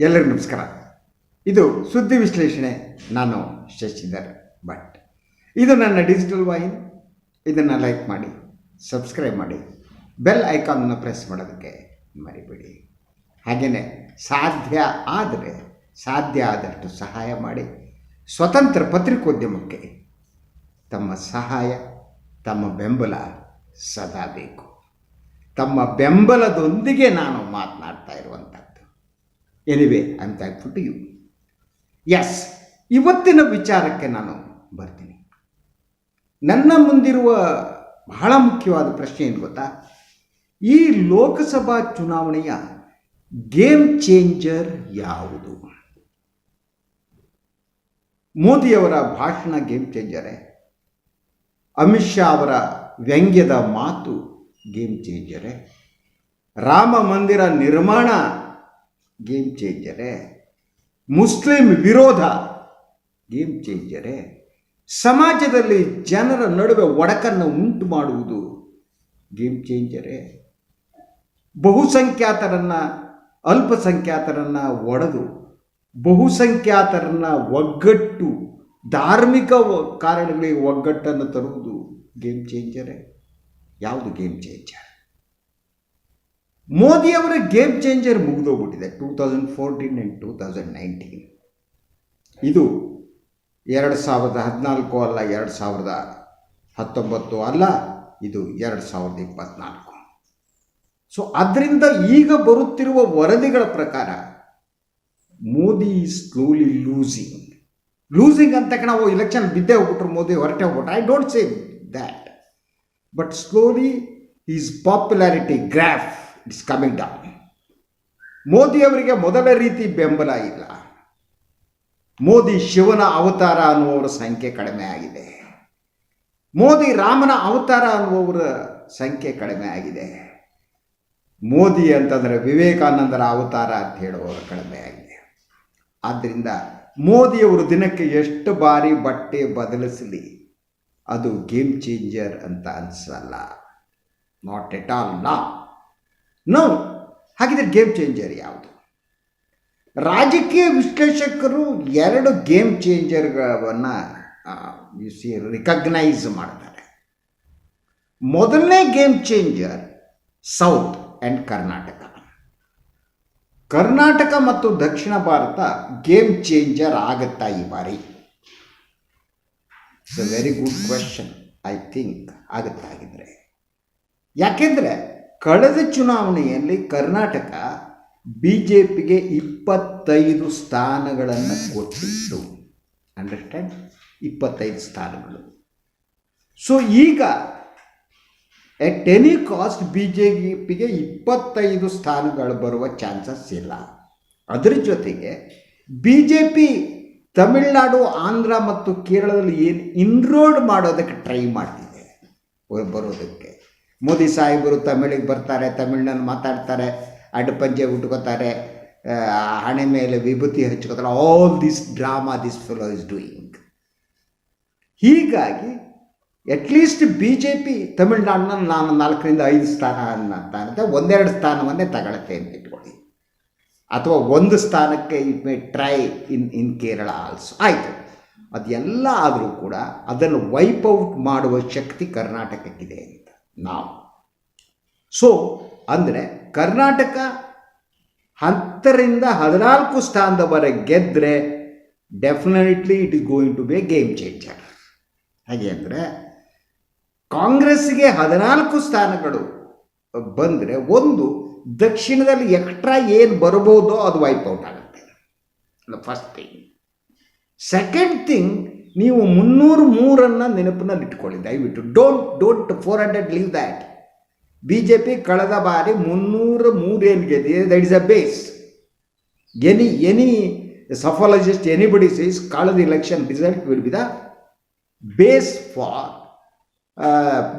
ಎಲ್ಲರಿಗೂ ನಮಸ್ಕಾರ. ಇದು ಸುದ್ದಿ ವಿಶ್ಲೇಷಣೆ. ನಾನು ಶಶಿಧರ್ ಭಟ್. ಇದು ನನ್ನ ಡಿಜಿಟಲ್ ವಾಹಿನಿ. ಇದನ್ನು ಲೈಕ್ ಮಾಡಿ, ಸಬ್ಸ್ಕ್ರೈಬ್ ಮಾಡಿ, ಬೆಲ್ ಐಕಾನನ್ನು ಪ್ರೆಸ್ ಮಾಡೋದಕ್ಕೆ ಮರಿಬೇಡಿ. ಹಾಗೆಯೇ ಸಾಧ್ಯ ಆದರೆ, ಸಾಧ್ಯ ಆದಷ್ಟು ಸಹಾಯ ಮಾಡಿ. ಸ್ವತಂತ್ರ ಪತ್ರಿಕೋದ್ಯಮಕ್ಕೆ ತಮ್ಮ ಸಹಾಯ, ತಮ್ಮ ಬೆಂಬಲ ಸದಾ ಬೇಕು. ತಮ್ಮ ಬೆಂಬಲದೊಂದಿಗೆ ನಾನು ಮಾತನಾಡ್ತಾ ಇರುವಂಥದ್ದು anyway am thankful to you S ಇವತ್ತಿನ ವಿಚಾರಕ್ಕೆ ನಾನು ಬರ್ತೀನಿ. ನನ್ನ ಮುಂದಿರುವ ಬಹಳ ಮುಖ್ಯವಾದ ಪ್ರಶ್ನೆ ಏನು ಗೊತ್ತಾ? ಈ ಲೋಕಸಭಾ ಚುನಾವಣೆಯ ಗೇಮ್ ಚೇಂಜರ್ ಯಾವುದು? ಮೋದಿಯವರ ಭಾಷಣ ಗೇಮ್ ಚೇಂಜರೇ ಅಮಿತ್ ಶಾ ಅವರ ವ್ಯಂಗ್ಯದ ಮಾತು ಗೇಮ್ ಚೇಂಜರೇ ರಾಮ ಮಂದಿರ ನಿರ್ಮಾಣ ಗೇಮ್ ಚೇಂಜರೇ ಮುಸ್ಲಿಂ ವಿರೋಧ. ಗೇಮ್ ಚೇಂಜರೇ ಸಮಾಜದಲ್ಲಿ ಜನರ ನಡುವೆ ಒಡಕನ್ನು ಉಂಟು ಮಾಡುವುದು ಗೇಮ್ ಚೇಂಜರೇ ಬಹುಸಂಖ್ಯಾತರನ್ನು, ಅಲ್ಪಸಂಖ್ಯಾತರನ್ನು ಒಡೆದು, ಬಹುಸಂಖ್ಯಾತರನ್ನು ಒಗ್ಗಟ್ಟು, ಧಾರ್ಮಿಕ ಕಾರಣಗಳಿಗೆ ಒಗ್ಗಟ್ಟನ್ನು ತರುವುದು ಗೇಮ್ ಚೇಂಜರೇ ಯಾವುದು ಗೇಮ್ ಚೇಂಜರ್ ಮೋದಿಯವರ game changer ಮುಗಿದೋಗ್ಬಿಟ್ಟಿದೆ. Two thousand fourteen and two thousand nineteen ಇದು ಎರಡು ಸಾವಿರದ ಹದಿನಾಲ್ಕು ಅಲ್ಲ, ಎರಡು ಸಾವಿರದ ಹತ್ತೊಂಬತ್ತು ಅಲ್ಲ, ಇದು ಎರಡು ಸಾವಿರದ ಇಪ್ಪತ್ತ್ನಾಲ್ಕು ಸೊ ಅದರಿಂದ ಈಗ ಬರುತ್ತಿರುವ ವರದಿಗಳ ಪ್ರಕಾರ ಮೋದಿ ಸ್ಲೋಲಿ ಲೂಸಿಂಗ್ ಲೂಸಿಂಗ್ ಅಂತ ನಾವು ಇಲೆಕ್ಷನ್ ಬಿದ್ದೇ ಹೋಗ್ಬಿಟ್ರು ಮೋದಿ, ಹೊರಟೆ ಹೋಗ್ಬಿಟ್ರು. I don't say that but slowly is popularity graph it's coming down ಮೋದಿಯವರಿಗೆ ಮೊದಲ ರೀತಿ ಬೆಂಬಲ ಇಲ್ಲ. ಮೋದಿ ಶಿವನ ಅವತಾರ ಅನ್ನುವವರ ಸಂಖ್ಯೆ ಕಡಿಮೆ ಆಗಿದೆ. ಮೋದಿ ರಾಮನ ಅವತಾರ ಅನ್ನುವವರ ಸಂಖ್ಯೆ ಕಡಿಮೆ ಆಗಿದೆ. ಮೋದಿ ಅಂತಂದರೆ ವಿವೇಕಾನಂದರ ಅವತಾರ ಅಂತ ಹೇಳುವವರು ಕಡಿಮೆ ಆಗಿದೆ. ಆದ್ದರಿಂದ ಮೋದಿಯವರು ದಿನಕ್ಕೆ ಎಷ್ಟು ಬಾರಿ ಬಟ್ಟೆ ಬದಲಿಸಲಿ, ಅದು ಗೇಮ್ ಚೇಂಜರ್ ಅಂತ ಅನಿಸಲ್ಲ. ನಾಟ್ ಎಟ್ ಆಲ್ ನಾ ನೋ ಹಾಗಿದ್ರೆ ಗೇಮ್ ಚೇಂಜರ್ ಯಾವುದು? ರಾಜಕೀಯ ವಿಶ್ಲೇಷಕರು ಎರಡು ಗೇಮ್ ಚೇಂಜರ್ಗಳನ್ನು ಸಿ ರಿಕಗ್ನೈಸ್ ಮಾಡ್ತಾರೆ. ಮೊದಲನೇ game changer south and Karnataka Karnataka ಮತ್ತು ದಕ್ಷಿಣ ಭಾರತ ಗೇಮ್ ಚೇಂಜರ್ ಆಗುತ್ತಾ ಈ ಬಾರಿ? It's a very good question I think ಆಗುತ್ತೆ ಆಗಿದ್ರೆ ಯಾಕೆಂದರೆ ಕಳೆದ ಚುನಾವಣೆಯಲ್ಲಿ ಕರ್ನಾಟಕ ಬಿ ಜೆ ಪಿಗೆ ಇಪ್ಪತ್ತೈದು ಸ್ಥಾನಗಳನ್ನು ಕೊಟ್ಟಿತ್ತು. ಅಂಡರ್ಸ್ಟ್ಯಾಂಡ್ ಇಪ್ಪತ್ತೈದು ಸ್ಥಾನಗಳು. ಸೊ ಈಗ at any cost B J ಪಿಗೆ ಇಪ್ಪತ್ತೈದು ಸ್ಥಾನಗಳು ಬರುವ ಚಾನ್ಸಸ್ ಇಲ್ಲ. ಅದರ ಜೊತೆಗೆ B J P Tamil Nadu, Andhra ಮತ್ತು ಕೇರಳದಲ್ಲಿ ಏನು ಇನ್ರೋಡ್ ಮಾಡೋದಕ್ಕೆ ಟ್ರೈ ಮಾಡ್ತಿದೆ. ಬರೋದಕ್ಕೆ. ಮೋದಿ ಸಾಹೇಬರು ತಮಿಳಿಗೆ ಬರ್ತಾರೆ ತಮಿಳ್ನಲ್ಲಿ ಮಾತಾಡ್ತಾರೆ ಅಡ್ಡಪಂಚೆ ಉಟ್ಕೋತಾರೆ ಆ, ಹಣೆ ಮೇಲೆ ವಿಭೂತಿ ಹಚ್ಕೋತಾರೆ. All this drama this fellow is doing ಹೀಗಾಗಿ at least B J P ತಮಿಳ್ನಾಡಿನಲ್ಲಿ ನಾನು ನಾಲ್ಕರಿಂದ ಐದು ಸ್ಥಾನ ಅಂತ ಒಂದೆರಡು ಸ್ಥಾನವನ್ನೇ ತಗೊಳುತ್ತೆ ಅಂತ ಇಟ್ಕೊಳ್ಳಿ. ಅಥವಾ ಒಂದು ಸ್ಥಾನಕ್ಕೆ it may try in in Kerala also ಆಯಿತು. ಅದೆಲ್ಲ ಆದರೂ ಕೂಡ ಅದನ್ನು ವೈಪ್ ಔಟ್ ಮಾಡುವ ಶಕ್ತಿ ಕರ್ನಾಟಕಕ್ಕಿದೆ ನಾವು. ಸೊ ಅಂದರೆ ಕರ್ನಾಟಕ ಹತ್ತರಿಂದ ಹದಿನಾಲ್ಕು ಸ್ಥಾನದವರೆಗೆ ಗೆದ್ದರೆ definitely it is going to be a game changer ಹಾಗೆ ಅಂದರೆ ಕಾಂಗ್ರೆಸ್ಗೆ ಹದಿನಾಲ್ಕು ಸ್ಥಾನಗಳು ಬಂದರೆ ಒಂದು ದಕ್ಷಿಣದಲ್ಲಿ ಎಕ್ಸ್ಟ್ರಾ ಏನು ಬರ್ಬೋದೋ ಅದು ವೈಪ್ ಔಟ್ ಆಗುತ್ತೆ. ಫಸ್ಟ್ ಥಿಂಗ್ ಸೆಕೆಂಡ್ ಥಿಂಗ್ ನೀವು ಮುನ್ನೂರು ಮೂರನ್ನು ನೆನಪಿನಲ್ಲಿ ಇಟ್ಕೊಳ್ಳಿ, ದಯವಿಟ್ಟು. Don't don't four hundred leave that B J P ಕಳೆದ ಬಾರಿ ಮುನ್ನೂರ ಮೂರು ಏನು ಗೆದ್ದಿದೆ that is a base any any psephologist anybody says ಕಳೆದ election result will be the base for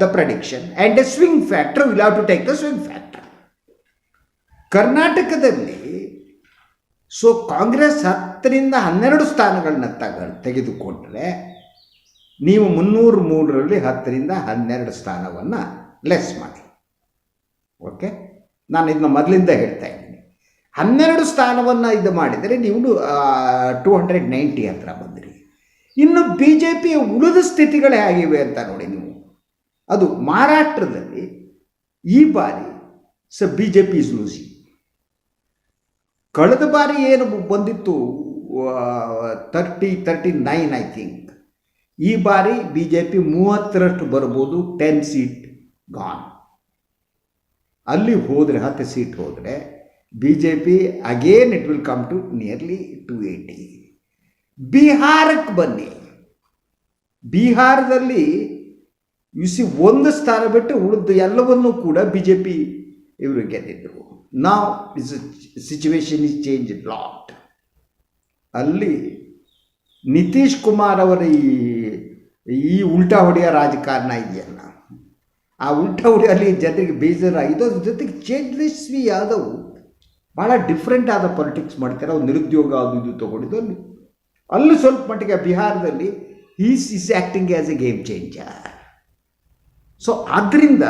the prediction and a swing factor will have to take the swing factor ಕರ್ನಾಟಕದಲ್ಲಿ so Congress ಹತ್ತರಿಂದ ಹನ್ನೆರಡು ಸ್ಥಾನಗಳನ್ನ ತಗ, ತೆಗೆದುಕೊಂಡರೆ ನೀವು ಮುನ್ನೂರು ಮೂರರಲ್ಲಿ ಹತ್ತರಿಂದ ಹನ್ನೆರಡು ಸ್ಥಾನವನ್ನು ಲೆಸ್ ಮಾಡಿ ಓಕೆ ನಾನು ಇದನ್ನ ಮೊದಲಿಂದ ಹೇಳ್ತಾ ಇದ್ದೀನಿ. ಹನ್ನೆರಡು ಸ್ಥಾನವನ್ನು ಇದು ಮಾಡಿದರೆ ನೀವು ಟೂ ಹಂಡ್ರೆಡ್ ನೈಂಟಿ ಹತ್ರ ಬಂದಿರಿ. ಇನ್ನು ಬಿ ಜೆ ಪಿಯ ಉಳಿದ ಸ್ಥಿತಿಗಳೇ ಆಗಿವೆ ಅಂತ ನೋಡಿ ನೀವು. ಅದು ಮಹಾರಾಷ್ಟ್ರದಲ್ಲಿ ಈ ಬಾರಿ ಸ B J P is losing ಕಳೆದ ಬಾರಿ ಏನು ಬಂದಿತ್ತು? Thirty thirty nine I think ಈ ಬಾರಿ ಬಿ ಜೆ ಪಿ ಮೂವತ್ತರಷ್ಟು ಬರ್ಬೋದು ಟೆನ್ ಸೀಟ್ ಗಾನ್ ಅಲ್ಲಿ ಹೋದರೆ, ಹತ್ತು ಸೀಟ್ ಹೋದರೆ B J P again it will come to nearly to eighty ಬಿಹಾರಕ್ಕೆ ಬನ್ನಿ. ಬಿಹಾರದಲ್ಲಿ ಸಿ ಒಂದು ಸ್ಥಾನ ಬಿಟ್ಟು ಉಳಿದ ಎಲ್ಲವನ್ನೂ ಕೂಡ ಬಿ ಜೆ ಪಿ ಇವರು ಗೆದ್ದಿದ್ದರು ನಾವು is situation is change lot ಅಲ್ಲಿ ನಿತೀಶ್ ಕುಮಾರ್ ಅವರ ಈ ಈ ಉಲ್ಟಾ ಹೊಡೆಯೋ ರಾಜಕಾರಣ ಇದೆಯಲ್ಲ? ಆ ಉಲ್ಟಾ ಹೊಡೆಯಲ್ಲಿ ಜನರಿಗೆ ಬೇಜಾರ ಇದರ ಜೊತೆಗೆ ತೇಜಸ್ವಿ ಯಾದವ್ ಭಾಳ ಡಿಫ್ರೆಂಟ್ ಆದ ಪಾಲಿಟಿಕ್ಸ್ ಮಾಡ್ತಾರೆ. ಅವ್ರು ನಿರುದ್ಯೋಗ ಅದು ಇದು ತೊಗೊಂಡಿದ್ದು ಅಲ್ಲಿ. ಅಲ್ಲಿ ಸ್ವಲ್ಪ ಮಟ್ಟಿಗೆ ಬಿಹಾರದಲ್ಲಿ is is acting as a game changer so ಆದ್ದರಿಂದ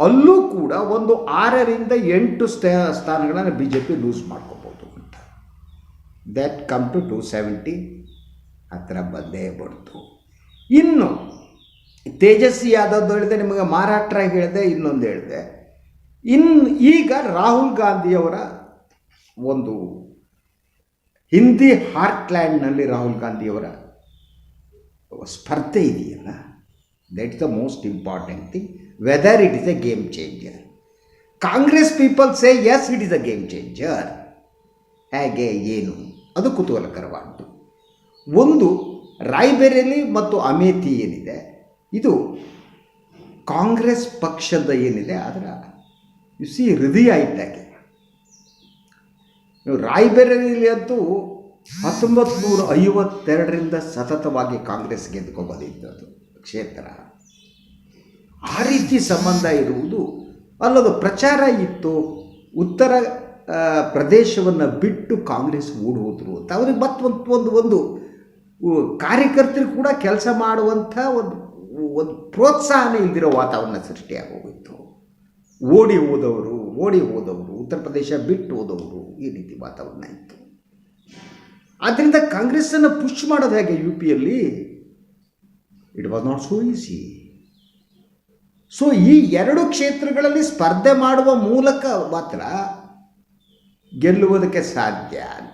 ಅಲ್ಲೂ ಕೂಡ ಒಂದು ಆರರಿಂದ ಎಂಟು ಸ್ಥ ಸ್ಥಾನಗಳನ್ನು ಬಿ ಜೆ ಪಿ ಲೂಸ್ ಅಂತ that come to to seventy ಹತ್ತಿರ ಬಂದೇ ಬಂತು ಇನ್ನು ತೇಜಸ್ವಿ ಯಾದವ್ದು ಹೇಳಿದೆ ನಿಮಗೆ ಮಹಾರಾಷ್ಟ್ರ ಹೇಳಿದೆ, ಇನ್ನೊಂದು ಹೇಳಿದೆ. ಇನ್ನು ಈಗ ರಾಹುಲ್ ಗಾಂಧಿಯವರ ಒಂದು ಹಿಂದಿ ಹಾರ್ಟ್ಲ್ಯಾಂಡ್ನಲ್ಲಿ ರಾಹುಲ್ ಗಾಂಧಿಯವರ ಸ್ಪರ್ಧೆ ಇದೆಯಲ್ಲ that the most important thing whether it is a game changer Congress people say yes it is a game changer ಹೇಗೆ, ಏನು? ಅದು ಕುತೂಹಲಕರವಾದ್ದು. ಒಂದು ರಾಯ್ಬೆರೆಲಿ ಮತ್ತು ಅಮೇಥಿ ಏನಿದೆ, ಇದು ಕಾಂಗ್ರೆಸ್ ಪಕ್ಷದ ಏನಿದೆ, ಅದರ ಸಿ ಹೃದಯ ಇದ್ದಾಗೆ. ರಾಯ್ಬೆರೆಲಿ ಅಂತೂ ಹತ್ತೊಂಬತ್ತು ನೂರ ಐವತ್ತೆರಡರಿಂದ ಸತತವಾಗಿ ಕಾಂಗ್ರೆಸ್ ಗೆದ್ದುಕೊಂಬಂದಿದ್ದದು ಕ್ಷೇತ್ರ. ಆ ರೀತಿ ಸಂಬಂಧ ಇರುವುದು, ಅಲ್ಲದು ಪ್ರಚಾರ ಇತ್ತು, ಉತ್ತರ ಪ್ರದೇಶವನ್ನು ಬಿಟ್ಟು ಕಾಂಗ್ರೆಸ್ ಓಡಿ ಹೋದರು ಅಂತ. ಅವ್ರಿಗೆ ಮತ್ತೊಂದು ಒಂದು ಒಂದು ಕಾರ್ಯಕರ್ತರು ಕೂಡ ಕೆಲಸ ಮಾಡುವಂಥ ಒಂದು ಒಂದು ಪ್ರೋತ್ಸಾಹನೇ ಇಲ್ದಿರೋ ವಾತಾವರಣ ಸೃಷ್ಟಿಯಾಗಿ ಹೋಗಿತ್ತು ಓಡಿ ಹೋದವರು ಓಡಿ ಹೋದವರು, ಉತ್ತರ ಪ್ರದೇಶ ಬಿಟ್ಟು ಹೋದವರು ಈ ರೀತಿ ವಾತಾವರಣ ಇತ್ತು. ಆದ್ದರಿಂದ ಕಾಂಗ್ರೆಸ್ಸನ್ನು ಪುಷ್ ಮಾಡೋದು ಹೇಗೆ ಯು ಪಿಯಲ್ಲಿ it was not so easy so ಈ ಎರಡು ಕ್ಷೇತ್ರಗಳಲ್ಲಿ ಸ್ಪರ್ಧೆ ಮಾಡುವ ಮೂಲಕ ಮಾತ್ರ ಗೆಲ್ಲುವುದಕ್ಕೆ ಸಾಧ್ಯ ಅಂತ.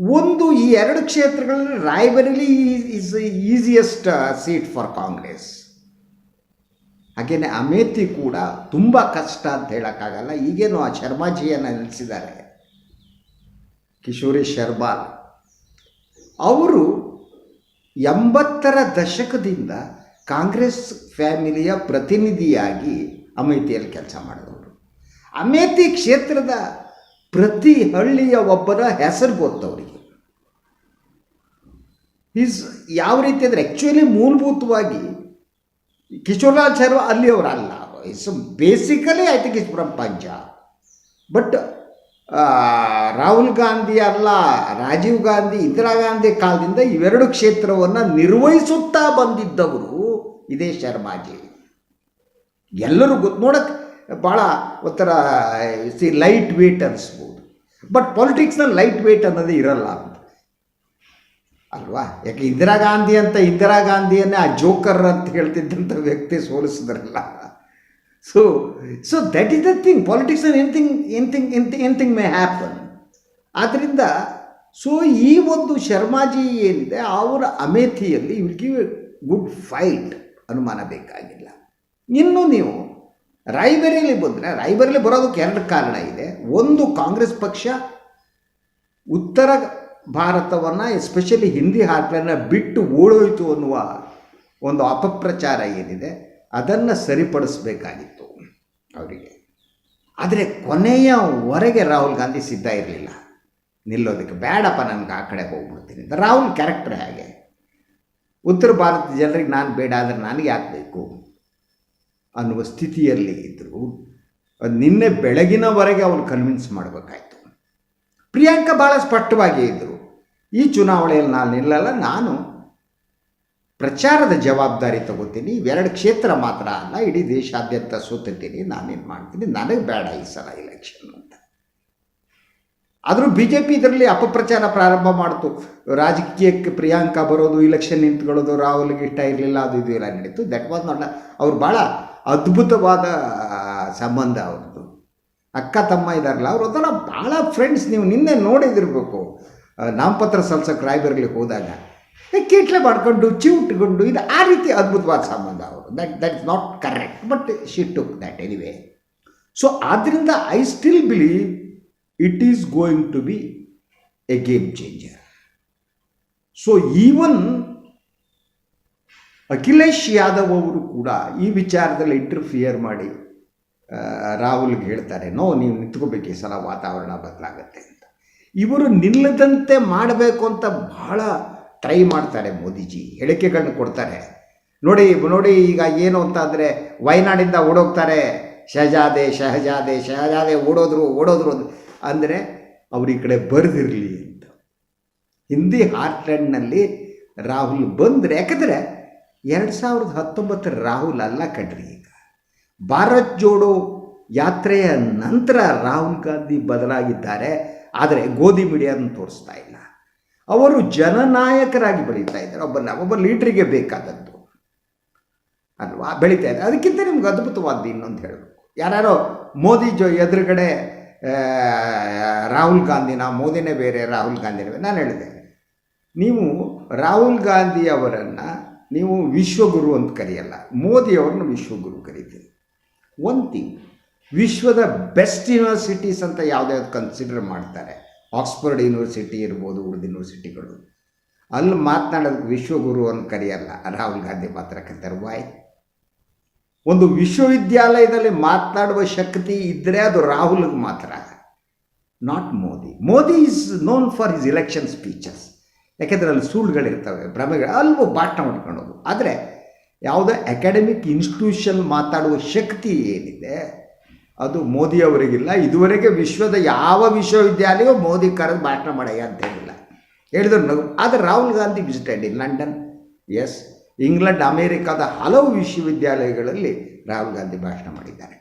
ಒಂದು ಈ ಎರಡು ಕ್ಷೇತ್ರಗಳಲ್ಲಿ Raebareli is easiest seat for Congress ಹಾಗೆಯೇ ಅಮೇಥಿ ಕೂಡ ತುಂಬ ಕಷ್ಟ ಅಂತ ಹೇಳೋಕ್ಕಾಗಲ್ಲ. ಈಗೇನು ಆ ಶರ್ಮಾಜಿಯನ್ನು ನಿಲ್ಲಿಸಿದ್ದಾರೆ. ಕಿಶೋರಿ ಶರ್ಮಾ. ಅವರು ಎಂಬತ್ತರ ದಶಕದಿಂದ ಕಾಂಗ್ರೆಸ್ ಫ್ಯಾಮಿಲಿಯ ಪ್ರತಿನಿಧಿಯಾಗಿ ಅಮೇಥಿಯಲ್ಲಿ ಕೆಲಸ ಮಾಡಿದವರು. ಅಮೇಥಿ ಕ್ಷೇತ್ರದ ಪ್ರತಿ ಹಳ್ಳಿಯ ಒಬ್ಬರ ಹೆಸರು ಗೊತ್ತು ಅವರಿಗೆ. ಈಸ್ ಯಾವ ರೀತಿ ಅಂದರೆ ಆ್ಯಕ್ಚುಲಿ ಮೂಲಭೂತವಾಗಿ Kishorilal Sharma ಅಲ್ಲಿಯವರಲ್ಲ. Is basically I think is from Punjab but Rahul Gandhi ಅಲ್ಲ, ರಾಜೀವ್ ಗಾಂಧಿ, ಇಂದಿರಾ ಗಾಂಧಿ ಕಾಲದಿಂದ ಇವೆರಡು ಕ್ಷೇತ್ರವನ್ನು ನಿರ್ವಹಿಸುತ್ತಾ ಬಂದಿದ್ದವರು ಇದೇ ಶರ್ಮಾಜಿ. ಎಲ್ಲರೂ ಗೊತ್ತು ನೋಡಕ್ಕೆ ಭಾಳ ಒಂಥರ ಸಿ ಲೈಟ್ ವೇಟ್ ಅನ್ನಿಸ್ಬೋದು ಬಟ್ ಪಾಲಿಟಿಕ್ಸ್ನಲ್ಲಿ ಲೈಟ್ ವೇಟ್ ಅನ್ನೋದೇ ಇರಲ್ಲ ಅಂತ. ಅಲ್ವಾ? ಯಾಕೆ ಇಂದಿರಾ ಗಾಂಧಿ ಅಂತ ಇಂದಿರಾ ಗಾಂಧಿಯನ್ನೇ ಆ ಜೋಕರ್ ಅಂತ ಹೇಳ್ತಿದ್ದಂಥ ವ್ಯಕ್ತಿ ಸೋಲಿಸಿದ್ರಲ್ಲ. So so that is the thing politics anything anything anything may happen ಆದ್ದರಿಂದ ಸೊ ಈ ಒಂದು ಶರ್ಮಾಜಿ ಏನಿದೆ, ಅವರ ಅಮೇಥಿಯಲ್ಲಿ ಎ ಗುಡ್ ಫೈಟ್ ಅನುಮಾನ ಬೇಕಾಗಿಲ್ಲ. ಇನ್ನು ನೀವು ರಾಯ್ಬರೇಲಿ ಬಂದರೆ ರಾಯಬರೇಲಿ ಬರೋದಕ್ಕೆ ಎರಡು ಕಾರಣ ಇದೆ. ಒಂದು, ಕಾಂಗ್ರೆಸ್ ಪಕ್ಷ ಉತ್ತರ ಭಾರತವನ್ನು ಎಸ್ಪೆಷಲಿ ಹಿಂದಿ ಹಾಟ್ಲನ್ನು ಬಿಟ್ಟು ಓಡೋಯಿತು ಅನ್ನುವ ಒಂದು ಅಪಪ್ರಚಾರ ಏನಿದೆ, ಅದನ್ನು ಸರಿಪಡಿಸಬೇಕಾಗಿತ್ತು ಅವರಿಗೆ. ಆದರೆ ಕೊನೆಯವರೆಗೆ ರಾಹುಲ್ ಗಾಂಧಿ ಸಿದ್ಧ ಇರಲಿಲ್ಲ. ನಿಲ್ಲೋದಕ್ಕೆ ಬೇಡಪ್ಪ, ನನಗೆ ಆ ಕಡೆ ಹೋಗ್ಬಿಡ್ತೀನಿ ಅಂತ. ರಾಹುಲ್ ಕ್ಯಾರೆಕ್ಟರ್ ಹೇಗೆ? ಉತ್ತರ ಭಾರತದ ಜನರಿಗೆ ನಾನು ಬೇಡ, ಆದರೆ ನನಗೆ ಯಾಕೆ ಬೇಕು? ಅನ್ನುವ ಸ್ಥಿತಿಯಲ್ಲಿ ಇದ್ದರು ನಿನ್ನೆ ಬೆಳಗಿನವರೆಗೆ ಅವನು ಕನ್ವಿನ್ಸ್ ಮಾಡಬೇಕಾಯ್ತು. ಪ್ರಿಯಾಂಕಾ ಭಾಳ ಸ್ಪಷ್ಟವಾಗಿ ಇದ್ದರು ಈ ಚುನಾವಣೆಯಲ್ಲಿ ನಾನು ನಿಲ್ಲಲ್ಲ, ನಾನು ಪ್ರಚಾರದ ಜವಾಬ್ದಾರಿ ತಗೋತೀನಿ, ಇವೆರಡು ಕ್ಷೇತ್ರ ಮಾತ್ರ ಅಲ್ಲ, ಇಡೀ ದೇಶಾದ್ಯಂತ ಸುತ್ತೀನಿ ನಾನೇನು ಮಾಡ್ತೀನಿ, ನನಗೆ ಬೇಡ ಈ ಸಲ ಇಲೆಕ್ಷನ್ ಅಂತ. ಆದರೂ ಬಿ ಜೆ ಪಿ ಇದರಲ್ಲಿ ಅಪಪ್ರಚಾರ ಪ್ರಾರಂಭ ಮಾಡ್ತು. ರಾಜಕೀಯಕ್ಕೆ ಪ್ರಿಯಾಂಕಾ ಬರೋದು ಇಲೆಕ್ಷನ್ ನಿಂತ್ಕೊಳ್ಳೋದು, ರಾಹುಲ್ಗೆ ಇಷ್ಟ ಇರಲಿಲ್ಲ, ಅದು ಇದು ಎಲ್ಲ ನಡೀತು. ದಟ್ ವಾಸ್ ನಾಟ್ ಅವ್ರು ಭಾಳ ಅದ್ಭುತವಾದ ಸಂಬಂಧ ಅವ್ರದ್ದು. ಅಕ್ಕ, ತಮ್ಮ ಇದ್ದಾರಲ್ಲ ಅವ್ರ ಒಂಥರ ಭಾಳ ಫ್ರೆಂಡ್ಸ್ ನೀವು ನಿನ್ನೆ ನೋಡಿದಿರ್ಬೇಕು. ನಾಮಪತ್ರ ಸಲ್ಸಕ್ಕೆ ರಾಯಬರ್ಲಿಕ್ಕೆ ಹೋದಾಗ. ಕೀಟ್ಲೆ ಮಾಡ್ಕೊಂಡು, ಚಿವುಟ್ಕೊಂಡು, ಇದು ಆ ರೀತಿ ಅದ್ಭುತವಾದ ಸಂಬಂಧ ಅವರು that that is not correct but she took that anyway so ಆದ್ದರಿಂದ I still believe it is going to be a game changer so even Akhilesh Yadav ಅವರು ಕೂಡ ಈ ವಿಚಾರದಲ್ಲಿ ಇಂಟರ್ಫಿಯರ್ ಮಾಡಿ ರಾಹುಲ್ಗೆ ಹೇಳ್ತಾರೆ, ನೋ, ನೀವು ನಿಂತ್ಕೋಬೇಕು, ಈ ಸಲ ವಾತಾವರಣ ಬದಲಾಗತ್ತೆ ಅಂತ. ಇವರು ನಿಲ್ಲದಂತೆ ಮಾಡಬೇಕು ಅಂತ ಬಹಳ ಟ್ರೈ ಮಾಡ್ತಾರೆ ಮೋದಿಜಿ ಹೇಳಿಕೆಗಳನ್ನ ಕೊಡ್ತಾರೆ. ನೋಡಿ ನೋಡಿ, ಈಗ ಏನು ಅಂತ ಅಂದರೆ, ವಯನಾಡಿಂದ ಓಡೋಗ್ತಾರೆ, ಶಹಜಾದೆ ಶಹಜಾದೆ ಶಹಜಾದೆ, ಓಡೋದ್ರು ಓಡೋದ್ರು ಅಂದರೆ, ಅವ್ರ ಈ ಕಡೆ ಬರೆದಿರಲಿ ಅಂತ. ಹಿಂದಿ ಹಾರ್ಟ್ಲ್ಯಾಂಡ್ನಲ್ಲಿ ರಾಹುಲ್ ಬಂದರೆ, ಯಾಕಂದರೆ ಎರಡು ಸಾವಿರದ ಹತ್ತೊಂಬತ್ತರ ರಾಹುಲ್ ಅಲ್ಲ ಕಣ್ರಿ ಈಗ. ಭಾರತ್ ಜೋಡೋ ಯಾತ್ರೆಯ ನಂತರ ರಾಹುಲ್ ಗಾಂಧಿ ಬದಲಾಗಿದ್ದಾರೆ, ಆದರೆ ಗೋಧಿ ಮೀಡಿಯಾನ ತೋರಿಸ್ತಾ ಇಲ್ಲ. ಅವರು ಜನನಾಯಕರಾಗಿ ಬೆಳೀತಾ ಇದ್ದಾರೆ. ಒಬ್ಬ ಒಬ್ಬ ಲೀಡ್ರಿಗೆ ಬೇಕಾದದ್ದು. ಅಲ್ವಾ? ಬೆಳೀತಾ ಇದ್ದಾರೆ. ಅದಕ್ಕಿಂತ ನಿಮ್ಗೆ ಅದ್ಭುತವಾದ್ದು ಇನ್ನೊಂದು ಹೇಳಬೇಕು. ಯಾರ್ಯಾರೋ ಮೋದಿ ಜೊ, ಎದುರುಗಡೆ ರಾಹುಲ್ ಗಾಂಧಿನ, ಮೋದಿನೇ ಬೇರೆ, ರಾಹುಲ್ ಗಾಂಧಿನೇ ನಾನು ಹೇಳಿದೆ, ನೀವು ರಾಹುಲ್ ಗಾಂಧಿ ಅವರನ್ನು ನೀವು ವಿಶ್ವಗುರು ಅಂತ ಕರೆಯಲ್ಲ. ಮೋದಿಯವ್ರನ್ನ ವಿಶ್ವಗುರು ಕರಿತೀರಿ ಒನ್ ಥಿಂಗ್ ವಿಶ್ವದ ಬೆಸ್ಟ್ ಯೂನಿವರ್ಸಿಟೀಸ್ ಅಂತ ಯಾವುದ್ಯಾವ್ದು ಕನ್ಸಿಡರ್ ಮಾಡ್ತಾರೆ? ಆಕ್ಸ್ಫರ್ಡ್ ಯೂನಿವರ್ಸಿಟಿ ಇರ್ಬೋದು ಉಳಿದ ಯೂನಿವರ್ಸಿಟಿಗಳು ಅಲ್ಲಿ ಮಾತನಾಡೋದಕ್ಕೆ ವಿಶ್ವಗುರು ಅಂತ ಕರೆಯಲ್ಲ. ರಾಹುಲ್ ಗಾಂಧಿ ಮಾತ್ರ ಕರೀತಾರೆ. ವಾಯ್ ಒಂದು ವಿಶ್ವವಿದ್ಯಾಲಯದಲ್ಲಿ ಮಾತನಾಡುವ ಶಕ್ತಿ ಇದ್ದರೆ ಅದು ರಾಹುಲ್ಗೆ ಮಾತ್ರ not Modi. Modi is known for his election speeches ಯಾಕೆಂದರೆ ಅಲ್ಲಿ ಸುಳ್ಳುಗಳಿರ್ತವೆ ಭ್ರಮೆಗಳು, ಅಲ್ವೋ ಭಾಷಣ ಮಾಡ್ಕೊಳ್ಳೋದು ಆದರೆ ಯಾವುದೇ ಅಕಾಡೆಮಿಕ್ ಇನ್ಸ್ಟಿಟ್ಯೂಷನ್ ಮಾತಾಡುವ ಶಕ್ತಿ ಏನಿದೆ, ಅದು ಮೋದಿ ಅವರಿಗಿಲ್ಲ. ಇದುವರೆಗೆ ವಿಶ್ವದ ಯಾವ ವಿಶ್ವವಿದ್ಯಾಲಯವೂ ಮೋದಿ ಕರೆದು ಭಾಷಣ ಮಾಡಯ್ಯ ಅಂತ ಹೇಳಿಲ್ಲ. ಹೇಳಿದ್ರು ನಗು. ಆದರೆ Rahul Gandhi visited in London as England ಅಮೇರಿಕಾದ ಹಲವು ವಿಶ್ವವಿದ್ಯಾಲಯಗಳಲ್ಲಿ ರಾಹುಲ್ ಗಾಂಧಿ ಭಾಷಣ ಮಾಡಿದ್ದಾರೆ.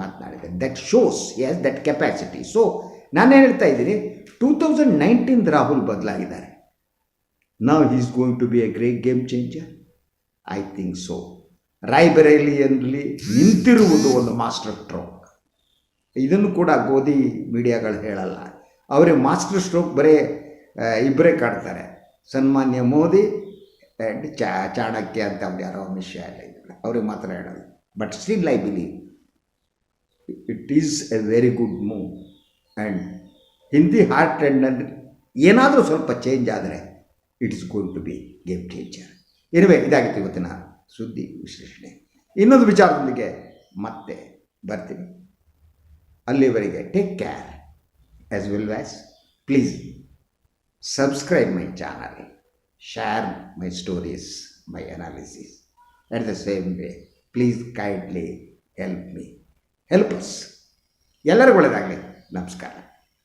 ಮಾತನಾಡಿದ್ದಾರೆ. That shows as that capacity so ನಾನು ಹೇಳ್ತಾ ಇದ್ದೀನಿ ಟೂ ತೌಸಂಡ್ ನೈನ್ಟೀನ್ ರಾಹುಲ್ ಬದಲಾಗಿದ್ದಾರೆ. ನಾವು is going to be a great game changer I think so ರಾಯ್ಬರೇಲಿಯಲ್ಲಿ ನಿಂತಿರುವುದು ಒಂದು ಮಾಸ್ಟರ್ ಸ್ಟ್ರೋಕ್ ಇದನ್ನು ಕೂಡ ಗೋಧಿ ಮೀಡಿಯಾಗಳು ಹೇಳಲ್ಲ. ಅವರೇ ಮಾಸ್ಟರ್ ಸ್ಟ್ರೋಕ್ ಬರೀ ಇಬ್ಬರೇ ಕಾಡ್ತಾರೆ. ಸನ್ಮಾನ್ಯ ಮೋದಿ ಆ್ಯಂಡ್ ಚಾ, ಚಾಣಕ್ಯ ಅಂತ ಅವ್ರು ಯಾರೋ ಅಮಿತ್ ಶಾ ಎಲ್ಲ ಇದ್ದಾರೆ. ಅವ್ರಿಗೆ ಮಾತ್ರ ಹೇಳೋದು but still I believe it is a very good move and Hindi heart ಟ್ರೆಂಡ್ನಲ್ಲಿ ಏನಾದರೂ ಸ್ವಲ್ಪ ಚೇಂಜ್ ಆದರೆ it is going to be game changer ಇರುವೆ ಇದಾಗಿತ್ತು ಇವತ್ತಿನ ಸುದ್ದಿ ವಿಶ್ಲೇಷಣೆ ಇನ್ನೊಂದು ವಿಚಾರದೊಂದಿಗೆ ಮತ್ತೆ ಬರ್ತೀನಿ ಅಲ್ಲಿವರೆಗೆ take care as well as please subscribe my channel share my stories, my analysis. At the same way, please kindly help me. Help us. ಎಲ್ಲರಿಗೂ ಒಳ್ಳೆಯದಾಗಲಿ ನಮಸ್ಕಾರ